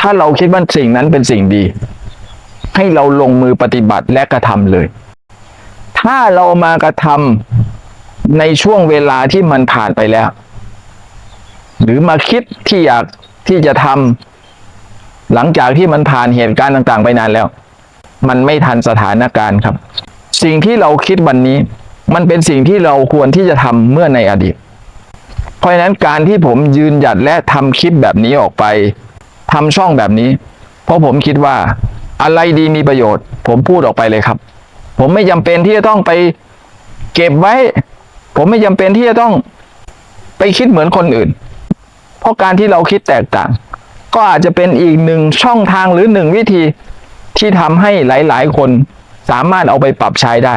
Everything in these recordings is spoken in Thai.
ถ้าเราคิดว่าสิ่งนั้นเป็นสิ่งดี ให้เราลงมือปฏิบัติและกระทำเลย ถ้าเรามากระทำในช่วงเวลาที่มันผ่านไปแล้ว หรือมาคิดที่อยากที่จะทำหลังจากที่มันผ่านเหตุการณ์ต่างๆ ไปนานแล้ว มันไม่ทันสถานการณ์ครับ สิ่งที่เราคิดวันนี้ มันเป็นสิ่งที่เราควรที่จะทำเมื่อในอดีต เพราะฉะนั้นการที่ผมยืนหยัดและทำคลิปแบบนี้ออกไป ทำช่องแบบนี้ เพราะผมคิดว่าอะไรดีมีประโยชน์ ผมพูดออกไปเลยครับ ผมไม่จำเป็นที่จะต้องไปเก็บไว้ ผมไม่จำเป็นที่จะต้องไปคิดเหมือนคนอื่น เพราะการที่เราคิดแตกต่าง ก็อาจจะเป็นอีกหนึ่งช่องทางหรือหนึ่งวิธีที่ทำให้หลาย ๆ คนสามารถเอาไปปรับใช้ได้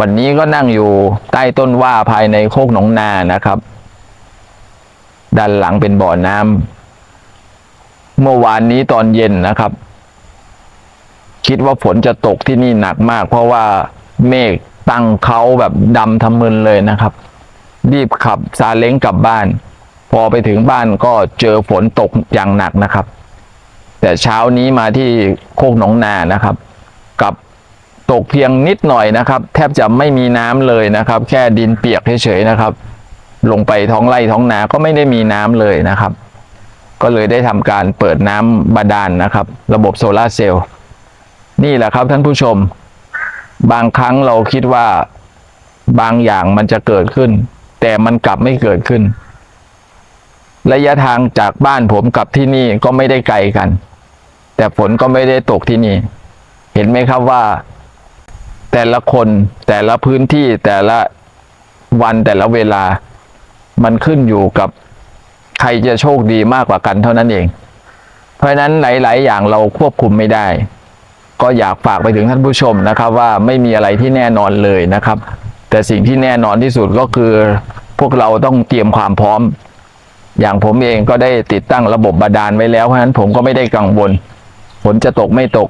วันนี้ก็นั่งอยู่ใต้ต้นว่าภายในโคกหนองนานะครับ ด้านหลังเป็นบ่อน้ำเมื่อวานนี้ตอนเย็นนะครับ คิดว่าฝนจะตกที่นี่หนักมาก เพราะว่าเมฆตั้งเขาแบบดำทำมึนเลยนะครับ รีบขับซาเล้งกลับบ้าน พอไปถึงบ้านก็เจอฝนตกอย่างหนักนะครับ แต่เช้านี้มาที่โคกหนองนานะครับกับ ตกเพียงนิดหน่อยนะครับ แทบจะไม่มีน้ำเลยนะครับ แค่ดินเปียกเฉยๆนะครับ ลงไปท้องไร่ท้องนาก็ไม่ได้มีน้ำเลยนะครับ ก็เลยได้ทำการเปิดน้ำบาดาลนนะครับ ระบบโซลาร์เซลล์นี่แหละครับท่านผู้ชม บางครั้งเราคิดว่าบางอย่างมันจะเกิดขึ้น แต่มันกลับไม่เกิดขึ้น ระยะทางจากบ้านผมกับที่นี่ก็ไม่ได้ไกลกัน แต่ฝนก็ไม่ได้ตกที่นี่ เห็นไหมครับว่า แต่ละคนแต่ละพื้นที่แต่ละวันแต่ละเวลา มันขึ้นอยู่กับใครจะโชคดีมากกว่ากันเท่านั้นเอง เพราะนั้นหลาย ๆ อย่างเราควบคุมไม่ได้ ก็อยากฝากไปถึงท่านผู้ชมนะครับว่าไม่มีอะไรที่แน่นอนเลยนะครับ แต่สิ่งที่แน่นอนที่สุดก็คือพวกเราต้องเตรียมความพร้อม อย่างผมเองก็ได้ติดตั้งระบบบาดาลไว้แล้วเพราะฉะนั้นผมก็ไม่ได้กังวลฝนจะตกไม่ตก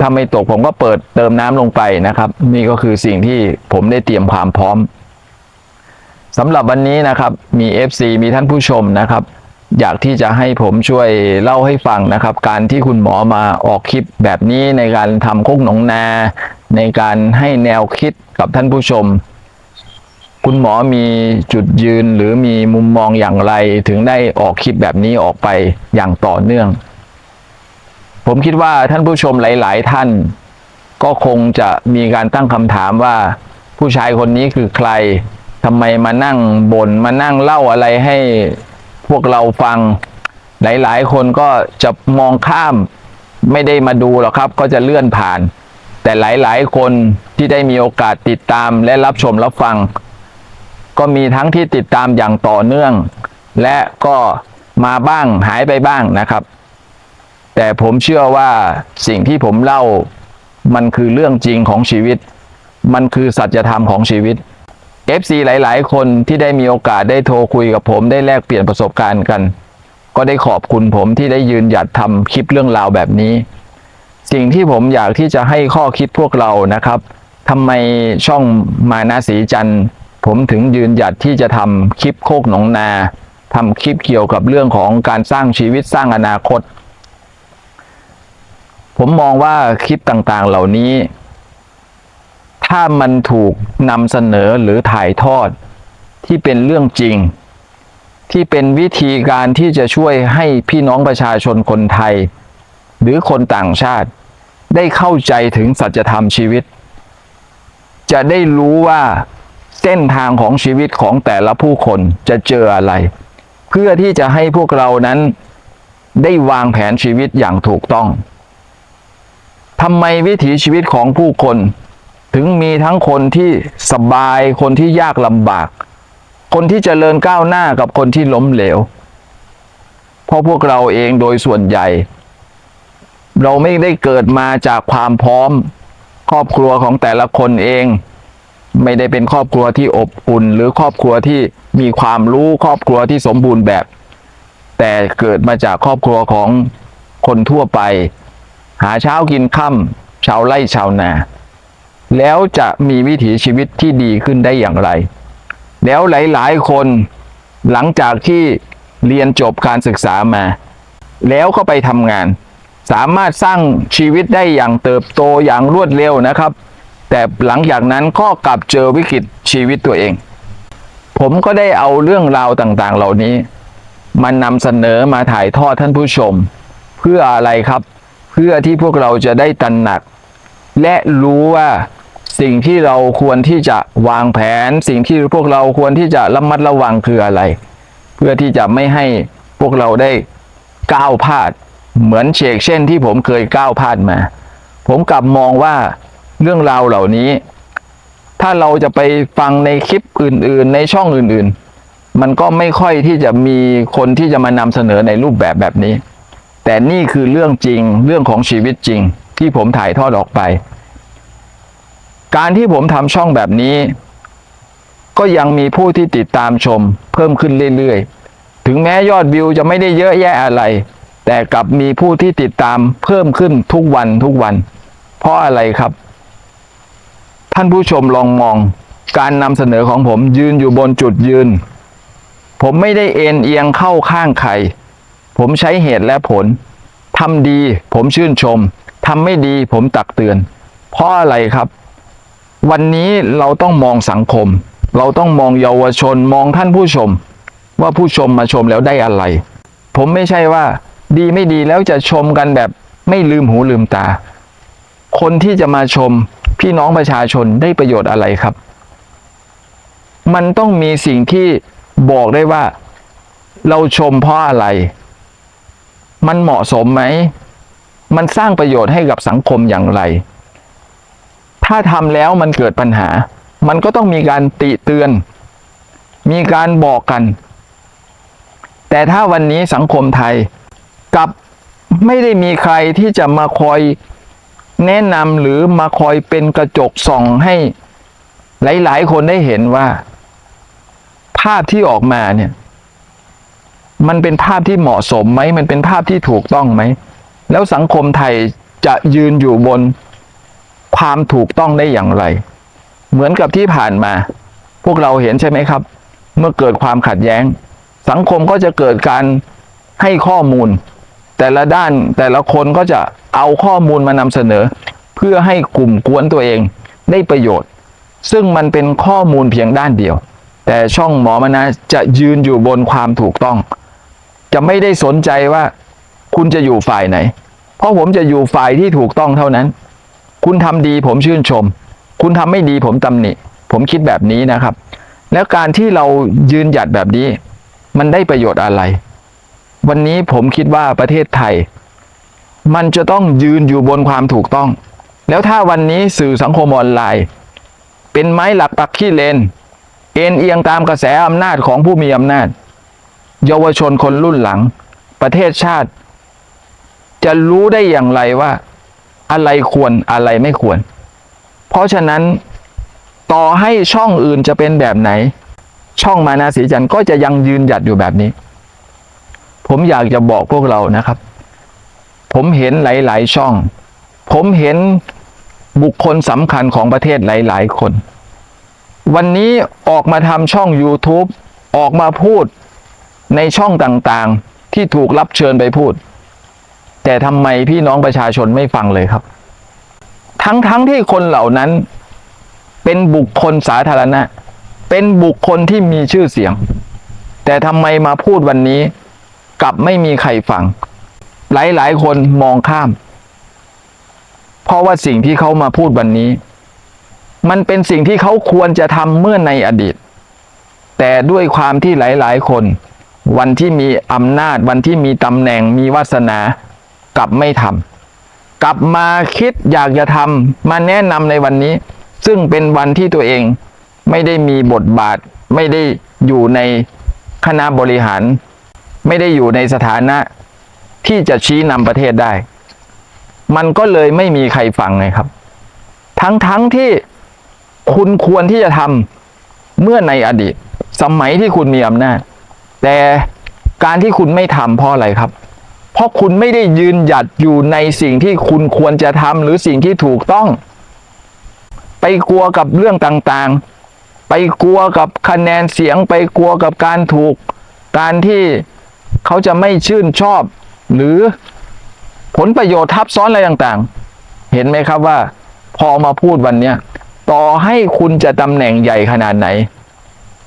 ถ้าไม่ตกผมก็เปิดเติมน้ำลงไปนะครับ นี่ก็คือสิ่งที่ผมได้เตรียมความพร้อมสำหรับวันนี้นะครับ มี FC มีท่านผู้ชมนะครับ อยากที่จะให้ผมช่วยเล่าให้ฟังนะครับ การที่คุณหมอมาออกคลิปแบบนี้ในการทำโคกหนองนา ในการให้แนวคิดกับท่านผู้ชม คุณหมอมีจุดยืนหรือมีมุมมองอย่างไร ถึงได้ออกคลิปแบบนี้ออกไปอย่างต่อเนื่อง ผมคิดว่าท่านผู้ชมหลาย ๆ ท่าน ก็คงจะมีการตั้งคำถามว่า ผู้ชายคนนี้คือใครทำไมมานั่งบน่นมานั่งเล่าอะไรให้พวกเราฟัง หลาย ๆ คนก็จะมองข้ามไม่ได้มาดูหรอกครับ ก็จะเลื่อนผ่าน แต่หลาย ๆ คนที่ได้มีโอกาสติดตามและรับชมรับฟัง ก็มีทั้งที่ติดตามอย่างต่อเนื่อง และก็มาบ้างหายไปบ้างนะครับ แต่ผมเชื่อว่าสิ่งที่ผมเล่ามันคือเรื่องจริงของชีวิต มันคือสัจธรรมของชีวิต FC หลาย ๆ คนที่ได้มีโอกาสได้โทรคุยกับผมได้แลกเปลี่ยนประสบการณ์กัน ก็ได้ขอบคุณผมที่ได้ยืนหยัดทำคลิปเรื่องราวแบบนี้ สิ่งที่ผมอยากที่จะให้ข้อคิดพวกเรานะครับทำไมช่องมานาสีจันผมถึงยืนหยัดที่จะทำคลิปโคกหนองนาทำคลิปเกี่ยวกับเรื่องของการสร้างชีวิตสร้างอนาคต ผมมองว่าคลิปต่างๆเหล่านี้ ถ้ามันถูกนำเสนอหรือถ่ายทอดที่เป็นเรื่องจริง ที่เป็นวิธีการที่จะช่วยให้พี่น้องประชาชนคนไทย หรือคนต่างชาติ ได้เข้าใจถึงสัจธรรมชีวิต จะได้รู้ว่าเส้นทางของชีวิตของแต่ละผู้คนจะเจออะไร เพื่อที่จะให้พวกเรานั้นได้วางแผนชีวิตอย่างถูกต้อง ทำไมวิถีชีวิตของผู้คน ถึงมีทั้งคนที่สบายคนที่ยากลำบาก คนที่เจริญก้าวหน้ากับคนที่ล้มเหลว เพราะพวกเราเองโดยส่วนใหญ่ เราไม่ได้เกิดมาจากความพร้อม ครอบครัวของแต่ละคนเอง ไม่ได้เป็นครอบครัวที่อบอุ่น หรือครอบครัวที่มีความรู้ครอบครัวที่สมบูรณ์แบบ แต่เกิดมาจากครอบครัวของคนทั่วไป หาเช้ากินค่ำชาวไร่ชาวนา แล้วจะมีวิถีชีวิตที่ดีขึ้นได้อย่างไร แล้วหลาย ๆ คนหลังจากที่เรียนจบการศึกษามา แล้วก็ไปทำงาน สามารถสร้างชีวิตได้อย่างเติบโตอย่างรวดเร็วนะครับ แต่หลังจากนั้นก็กลับเจอวิกฤตชีวิตตัวเอง ผมก็ได้เอาเรื่องราวต่างๆ เหล่านี้ มานำเสนอมาถ่ายทอดท่านผู้ชม เพื่ออะไรครับ พื่อที่พวกเราจะได้ตระหนัก และรู้ว่าสิ่งที่เราควรที่จะวางแผน สิ่งที่พวกเราควรที่จะระมัดระวังคืออะไร เพื่อที่จะไม่ให้พวกเราได้ก้าวพลาด เหมือนเชกเช่นที่ผมเคยก้าวพลาดมา ผมกลับมองว่าเรื่องราวเหล่านี้ ถ้าเราจะไปฟังในคลิปอื่น ๆ ในช่องอื่น ๆ มันก็ไม่ค่อยที่จะมีคนที่จะมานำเสนอในรูปแบบแบบนี้ แต่นี่คือเรื่องจริงเรื่องของชีวิตจริง ที่ผมถ่ายทอดออกไป การที่ผมทำช่องแบบนี้ ก็ยังมีผู้ที่ติดตามชม เพิ่มขึ้นเรื่อยๆ ถึงแม้ยอดวิวจะไม่ได้เยอะแยะอะไร แต่กลับมีผู้ที่ติดตามเพิ่มขึ้นทุกวันทุกวัน เพราะอะไรครับ ท่านผู้ชมลองมอง การนำเสนอของผมยืนอยู่บนจุดยืน ผมไม่ได้เอ็นเอียงเข้าข้างใคร ผมใช้เหตุและผลทำดีผมชื่นชมทำไม่ดีผมตักเตือน เพราะอะไรครับ วันนี้เราต้องมองสังคม เราต้องมองเยาวชนมองท่านผู้ชม ว่าผู้ชมมาชมแล้วได้อะไร ผมไม่ใช่ว่า ดีไม่ดีแล้วจะชมกันแบบไม่ลืมหูลืมตา คนที่จะมาชมพี่น้องประชาชนได้ประโยชน์อะไรครับ มันต้องมีสิ่งที่บอกได้ว่า เราชมเพราะอะไร มันเหมาะสมไหม มันสร้างประโยชน์ให้กับสังคมอย่างไร ถ้าทำแล้วมันเกิดปัญหา มันก็ต้องมีการติเตือน มีการบอกกัน แต่ถ้าวันนี้สังคมไทยกับไม่ได้มีใครที่จะมาคอยแนะนำหรือมาคอยเป็นกระจกส่องให้หลาย ๆ คนได้เห็นว่า ภาพที่ออกมาเนี่ย มันเป็นภาพที่เหมาะสมไหม มันเป็นภาพที่ถูกต้องไหม แล้วสังคมไทยจะยืนอยู่บนความถูกต้องได้อย่างไร เหมือนกับที่ผ่านมา พวกเราเห็นใช่ไหมครับ เมื่อเกิดความขัดแย้ง สังคมก็จะเกิดการให้ข้อมูล แต่ละด้านแต่ละคนก็จะเอาข้อมูลมานำเสนอ เพื่อให้กลุ่มกวนตัวเองได้ประโยชน์ ซึ่งมันเป็นข้อมูลเพียงด้านเดียว แต่ช่องหมอมานะจะยืนอยู่บนความถูกต้อง จะไม่ได้สนใจว่า คุณจะอยู่ฝ่ายไหน เพราะผมจะอยู่ฝ่ายที่ถูกต้องเท่านั้น คุณทำดีผมชื่นชม คุณทำไม่ดีผมตำหนิ ผมคิดแบบนี้นะครับ แล้วการที่เรายืนหยัดแบบนี้ มันได้ประโยชน์อะไร วันนี้ผมคิดว่าประเทศไทย มันจะต้องยืนอยู่บนความถูกต้อง แล้วถ้าวันนี้สื่อสังคมออนไลน์ เป็นไม้หลักปักขี้เลน เอ็นเอียงตามกระแสอำนาจของผู้มีอำนาจ เยาวชนคนรุ่นหลัง ประเทศชาติ จะรู้ได้อย่างไรว่า อะไรควรอะไรไม่ควร เพราะฉะนั้นต่อให้ช่องอื่นจะเป็นแบบไหน ช่องมานาสีจันทร์ก็จะยังยืนหยัดอยู่แบบนี้ ผมอยากจะบอกพวกเรานะครับ ผมเห็นหลาย ๆ ช่อง ผมเห็นบุคคลสำคัญของประเทศหลาย ๆ คน วันนี้ออกมาทำช่อง YouTube ออกมาพูด ในช่องต่างๆที่ถูกรับเชิญไปพูด แต่ทำไมพี่น้องประชาชนไม่ฟังเลยครับ ทั้งๆทที่คนเหล่านั้น เป็นบุคคลสาธารณะ เป็นบุคคลที่มีชื่อเสียง แต่ทำไมมาพูดวันนี้ กลับไม่มีใครฟัง หลายๆ คนมองข้าม เพราะว่าสิ่งที่เขามาพูดวันนี้ มันเป็นสิ่งที่เขาควรจะทำเมื่อในอดีต แต่ด้วยความที่หลาย ๆ คน วันที่มีอำนาจ วันที่มีตำแหน่งมีวาสนากลับไม่ทำกลับมาคิดอยากจะทำมาแนะนำในวันนี้ ซึ่งเป็นวันที่ตัวเองไม่ได้มีบทบาท ไม่ได้อยู่ในคณะบริหาร ไม่ได้อยู่ในสถานะที่จะชี้นำประเทศได้ มันก็เลยไม่มีใครฟังไงครับ ทั้งทั้งที่คุณควรที่จะทำเมื่อในอดีต สมัยที่คุณมีอำนาจ แต่การที่คุณไม่ทำเพราะอะไรครับ เพราะคุณไม่ได้ยืนหยัดอยู่ในสิ่งที่คุณควรจะทำหรือสิ่งที่ถูกต้อง ไปกลัวกับเรื่องต่างๆ ไปกลัวกับคะแนนเสียง ไปกลัวกับการถูก การที่เขาจะไม่ชื่นชอบ หรือผลประโยชน์ทับซ้อนอะไรต่างๆ เห็นไหมครับว่า พอมาพูดวันนี้ต่อให้คุณจะตำแหน่งใหญ่ขนาดไหน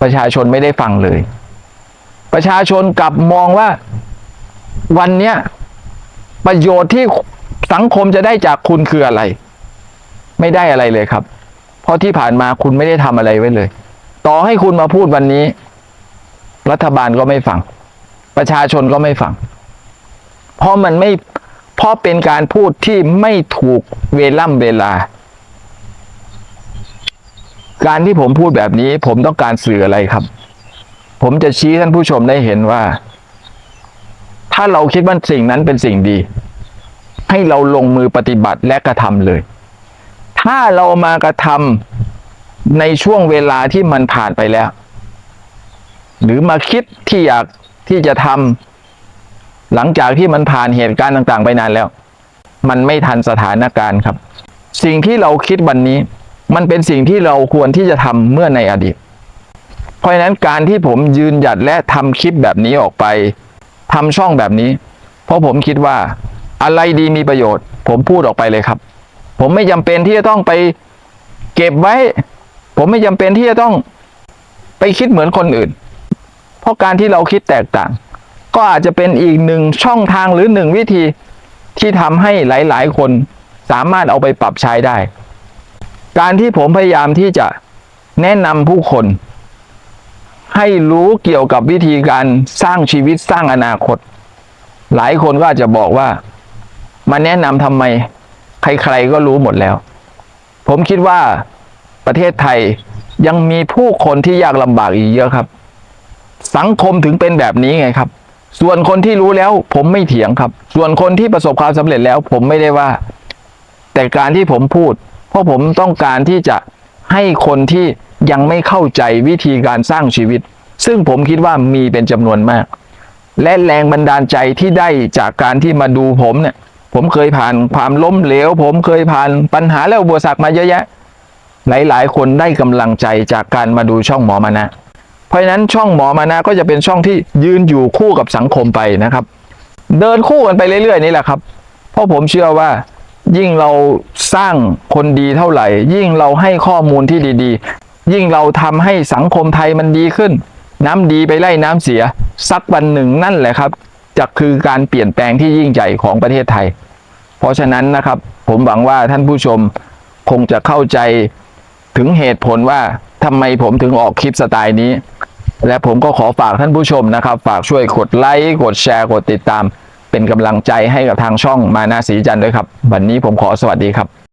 ประชาชนไม่ได้ฟังเลย ประชาชนกลับมองว่า วันเนี้ยประโยชน์ที่สังคมจะได้จากคุณคืออะไร ไม่ได้อะไรเลยครับ เพราะที่ผ่านมาคุณไม่ได้ทำอะไรไว้เลย ต่อให้คุณมาพูดวันนี้ รัฐบาลก็ไม่ฟัง ประชาชนก็ไม่ฟัง เพราะมันไม่เพราะเป็นการพูดที่ไม่ถูกเวล่ำเวลา การที่ผมพูดแบบนี้ ผมต้องการสื่ออะไรครับ ผมจะชี้ท่านผู้ชมได้เห็นว่า ถ้าเราคิดว่าสิ่งนั้นเป็นสิ่งดี ให้เราลงมือปฏิบัติและกระทำเลย ถ้าเรามากระทำในช่วงเวลาที่มันผ่านไปแล้ว หรือมาคิดที่อยากที่จะทำหลังจากที่มันผ่านเหตุการณ์ต่าง ๆ ไปนานแล้ว มันไม่ทันสถานการณ์ครับ สิ่งที่เราคิดวันนี้ มันเป็นสิ่งที่เราควรที่จะทำเมื่อในอดีต เพราะฉะนั้นการที่ผมยืนหยัดและทำคลิปแบบนี้ออกไปทำช่องแบบนี้ เพราะผมคิดว่าอะไรดีมีประโยชน์ ผมพูดออกไปเลยครับ ผมไม่จำเป็นที่จะต้องไปเก็บไว้ ผมไม่จำเป็นที่จะต้องไปคิดเหมือนคนอื่น เพราะการที่เราคิดแตกต่าง ก็อาจจะเป็นอีกหนึ่งช่องทางหรือหนึ่งวิธีที่ทำให้หลาย ๆ คนสามารถเอาไปปรับใช้ได้ การที่ผมพยายามที่จะแนะนำผู้คน ให้รู้เกี่ยวกับวิธีการสร้างชีวิตสร้างอนาคต หลายคนก็อาจจะบอกว่า มาแนะนำทำไม ใครๆก็รู้หมดแล้ว ผมคิดว่าประเทศไทยยังมีผู้คนที่ยากลำบากอีกเยอะครับ สังคมถึงเป็นแบบนี้ไงครับ ส่วนคนที่รู้แล้วผมไม่เถียงครับ ส่วนคนที่ประสบความสำเร็จแล้ว ผมไม่ได้ว่า แต่การที่ผมพูด เพราะผมต้องการที่จะให้คนที่ ยังไม่เข้าใจวิธีการสร้างชีวิต ซึ่งผมคิดว่ามีเป็นจำนวนมาก และแรงบันดาลใจที่ได้จากการที่มาดูผมเนี่ย ผมเคยผ่านความล้มเหลว ผมเคยผ่านปัญหาและอุปสรรคมาเยอะแยะ หลาย ๆ คนได้กำลังใจจากการมาดูช่องหมอมานะ เพราะฉะนั้นช่องหมอมานะก็จะเป็นช่องที่ยืนอยู่คู่กับสังคมไปนะครับ เดินคู่กันไปเรื่อย ๆ นี่แหละครับ เพราะผมเชื่อว่ายิ่งเราสร้างคนดีเท่าไหร่ ยิ่งเราให้ข้อมูลที่ดี ๆ ยิ่งเราทำให้สังคมไทยมันดีขึ้น น้ำดีไปไล่น้ำเสีย สักวันหนึ่งนั่นแหละครับจะคือการเปลี่ยนแปลงที่ยิ่งใหญ่ของประเทศไทย เพราะฉะนั้นนะครับ ผมหวังว่าท่านผู้ชมคงจะเข้าใจถึงเหตุผลว่าทำไมผมถึงออกคลิปสไตล์นี้ และผมก็ขอฝากท่านผู้ชมนะครับ ฝากช่วยกดไลค์กดแชร์กดติดตาม เป็นกำลังใจให้กับทางช่องมานาสีจันทร์ด้วยครับ วันนี้ผมขอสวัสดีครับ